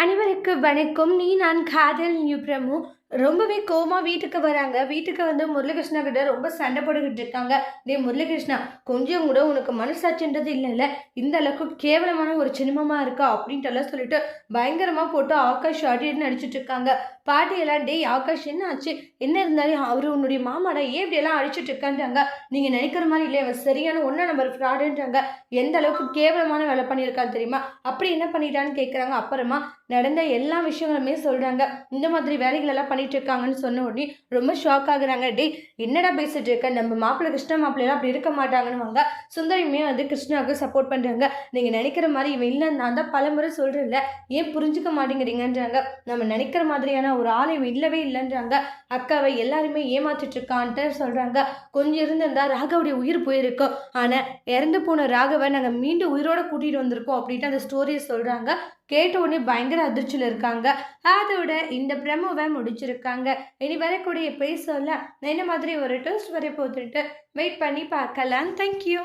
அனைவருக்கு வணக்கம். நீ நான் காதல் நியூ பிரமு. ரொம்பவே கோமா வீட்டுக்கு வராங்க. வீட்டுக்கு வந்து முரளிகிருஷ்ணா கிட்ட ரொம்ப சண்டை போட்டுக்கிட்டு இருக்காங்க. டே முரளிகிருஷ்ணா கொஞ்சம் கூட உனக்கு மனசாட்சின்றது இல்லைல்ல? இந்த அளவுக்கு கேவலமான ஒரு சினிமமா இருக்கா? அப்படின்ட்டு எல்லாம் சொல்லிட்டு பயங்கரமா போட்டு ஆகாஷ் அடின்னு நடிச்சிட்டு இருக்காங்க. பாட்டியெல்லாம் டேய் ஆகாஷ் என்ன ஆச்சு? என்ன இருந்தாலும் அவர் உன்னுடைய மாமாடா ஏன் இப்படியெல்லாம் அடிச்சுட்டு இருக்கான்றாங்க? நீங்க நினைக்கிற மாதிரி இல்லை அவன் சரியான ஒன்றா நம்பர் ஃப்ராடுன்றாங்க எந்த அளவுக்கு கேவலமான வேலை பண்ணியிருக்கான்னு தெரியுமா? அப்படி என்ன பண்ணிட்டான்னு கேட்குறாங்க அப்புறமா நடந்த எல்லா விஷயங்களுமே சொல்கிறாங்க இந்த மாதிரி வேலைகள் எல்லாம் பண்ணிட்டு இருக்காங்கன்னு சொன்ன உடனே ரொம்ப ஷாக் ஆகுறாங்க. டேய் என்னடா பேசிட்டு இருக்க? நம்ம மாப்பிள்ளை கிருஷ்ண மாப்பிள்ளைலாம் அப்படி இருக்க மாட்டாங்கன்னு வாங்க சுந்தரியுமே வந்து கிருஷ்ணாவுக்கு சப்போர்ட் பண்ணுறாங்க நீங்கள் நினைக்கிற மாதிரி இவன் இல்லை நான் தான் பலமுறை சொல்கிறேன்ல ஏன் புரிஞ்சுக்க மாட்டேங்கிறீங்கன்றாங்க. நம்ம நினைக்கிற மாதிரியான ஒரு ஆள் இவன் இல்லவே இல்லைன்றாங்க. அக்காவை எல்லாருமே ஏமாத்திட்டு இருக்கான்ட்டு சொல்கிறாங்க கொஞ்சம் இருந்திருந்தா ராகவுடைய உயிர் போயிருக்கும். ஆனால் இறந்து போன ராகவை நாங்கள் மீண்டும் உயிரோட கூட்டிகிட்டு வந்திருக்கோம் அப்படின்ட்டு அந்த ஸ்டோரியை சொல்கிறாங்க கேட்ட உடனே பயங்கர அதிர்ச்சியில் இருக்காங்க. அதோட இந்த பிரமோவை வச்சுருக்காங்க. இனி வரக்கூடிய பேசல என்ன மாதிரி ஒரு டெஸ்ட் வரை போட்டுட்டு வெயிட் பண்ணி பார்க்கலாம். தேங்க்யூ